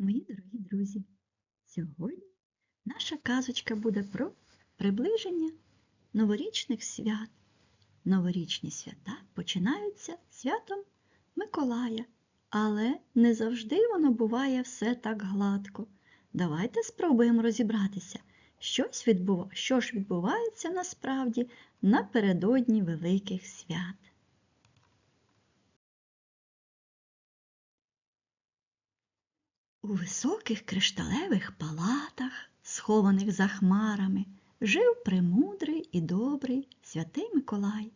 Мої дорогі друзі, сьогодні наша казочка буде про приближення новорічних свят. Новорічні свята починаються святом Миколая, але не завжди воно буває все так гладко. Давайте спробуємо розібратися, щось відбува... що ж відбувається насправді напередодні великих свят. У високих кришталевих палатах, схованих за хмарами, жив премудрий і добрий святий Миколай.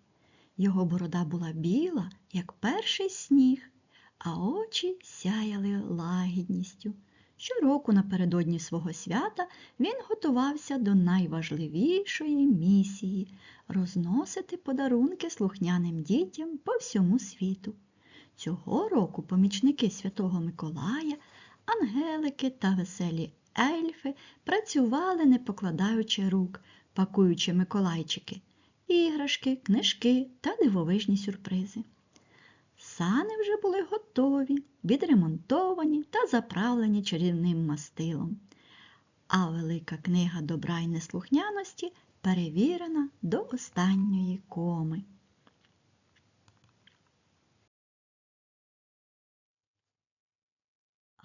Його борода була біла, як перший сніг, а очі сяяли лагідністю. Щороку напередодні свого свята він готувався до найважливішої місії розносити подарунки слухняним дітям по всьому світу. Цього року помічники святого Миколая Ангелики та веселі ельфи працювали, не покладаючи рук, пакуючи миколайчики, іграшки, книжки та дивовижні сюрпризи. Сани вже були готові, відремонтовані та заправлені чарівним мастилом. А велика книга добра й неслухняності перевірена до останньої коми.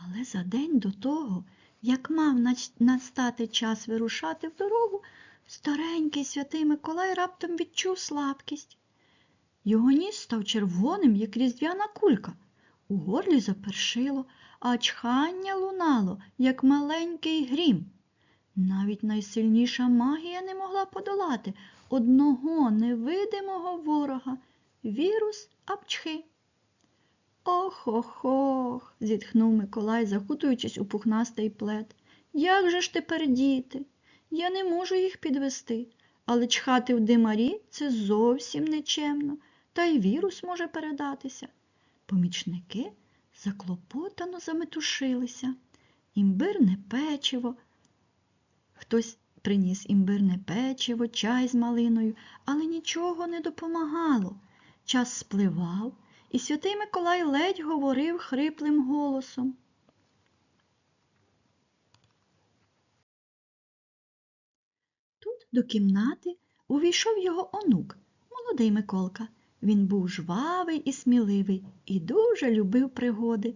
Але за день до того, як мав настати час вирушати в дорогу, старенький святий Миколай раптом відчув слабкість. Його ніс став червоним, як різдвяна кулька. У горлі запершило, а чхання лунало, як маленький грім. Навіть найсильніша магія не могла подолати одного невидимого ворога вірус апчхи. Ох ох ох, зітхнув Миколай, закутуючись у пухнастий плед. Як же ж тепер діти? Я не можу їх підвести, але чхати в димарі це зовсім нечемно, та й вірус може передатися. Помічники заклопотано заметушилися. Імбирне печиво. Хтось приніс імбирне печиво, чай з малиною, але нічого не допомагало. Час спливав, і святий Миколай ледь говорив хриплим голосом. Тут до кімнати увійшов його онук, молодий Миколка. Він був жвавий і сміливий і дуже любив пригоди.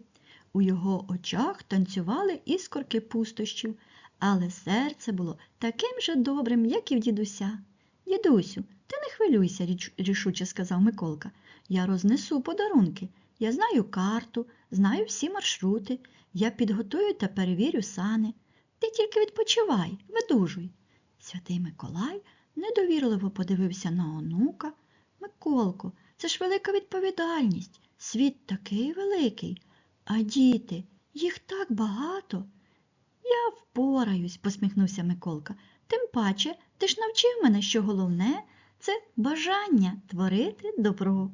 У його очах танцювали іскорки пустощів, але серце було таким же добрим, як і в дідуся. Дідусю, ти не хвилюйся, рішуче сказав Миколка. Я рознесу подарунки. Я знаю карту, знаю всі маршрути. Я підготую та перевірю сани. Ти тільки відпочивай, видужуй. Святий Миколай недовірливо подивився на онука. Миколко, це ж велика відповідальність. Світ такий великий. А діти, їх так багато. Я впораюсь, посміхнувся Миколка. Тим паче, ти ж навчив мене, що головне це бажання творити добро.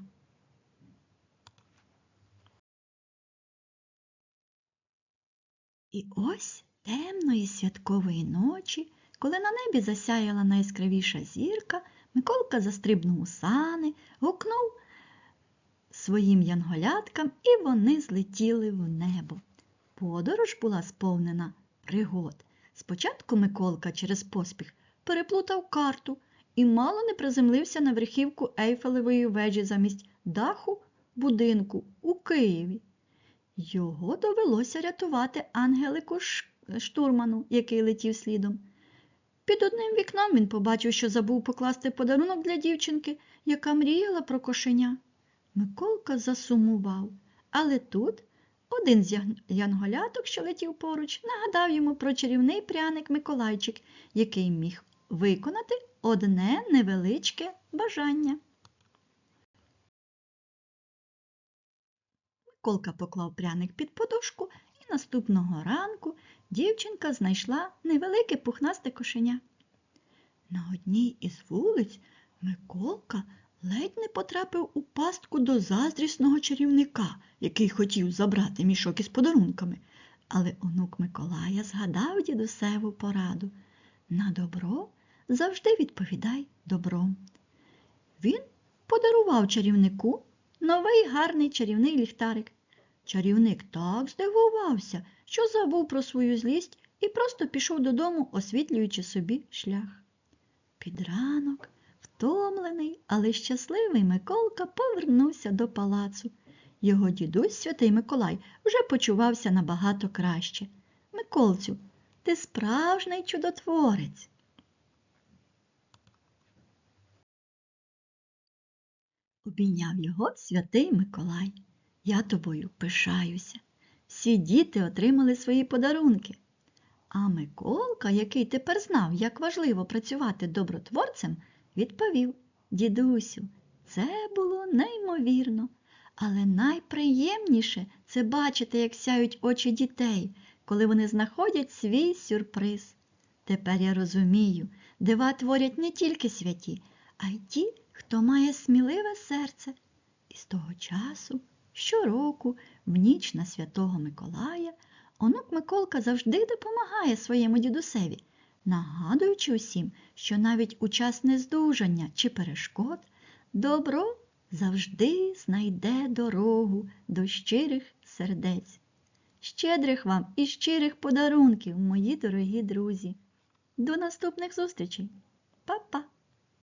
І ось темної святкової ночі, коли на небі засяяла найяскравіша зірка, Миколка застрибнув у сани, гукнув своїм янголяткам, і вони злетіли в небо. Подорож була сповнена пригод. Спочатку Миколка через поспіх переплутав карту і мало не приземлився на верхівку Ейфелевої вежі замість даху будинку у Києві. Його довелося рятувати ангелику штурману, який летів слідом. Під одним вікном він побачив, що забув покласти подарунок для дівчинки, яка мріяла про кошеня. Миколка засумував, але тут один з янголяток, що летів поруч, нагадав йому про чарівний пряник Миколайчик, який міг виконати одне невеличке бажання. Миколка поклав пряник під подушку, і наступного ранку дівчинка знайшла невелике пухнасте кошеня. На одній із вулиць Миколка ледь не потрапив у пастку до заздрісного чарівника, який хотів забрати мішок із подарунками. Але онук Миколая згадав дідусеву пораду на добро завжди відповідай добром. Він подарував чарівнику новий гарний чарівний ліхтарик. Чарівник так здивувався, що забув про свою злість і просто пішов додому, освітлюючи собі шлях. Під ранок, втомлений, але щасливий Миколка повернувся до палацу. Його дідусь, святий Миколай, вже почувався набагато краще. Миколцю, ти справжній чудотворець. Обійняв його святий Миколай. Я тобою пишаюся. Всі діти отримали свої подарунки. А Миколка, який тепер знав, як важливо працювати добротворцем, відповів Дідусю, це було неймовірно, але найприємніше це бачити, як сяють очі дітей, коли вони знаходять свій сюрприз. Тепер я розумію, дива творять не тільки святі, а й ті, хто має сміливе серце. І з того часу, щороку, в ніч на святого Миколая, онук Миколка завжди допомагає своєму дідусеві, нагадуючи усім, що навіть у час нездужання чи перешкод добро завжди знайде дорогу до щирих сердець. Щедрих вам і щирих подарунків, мої дорогі друзі. До наступних зустрічей. Па-па!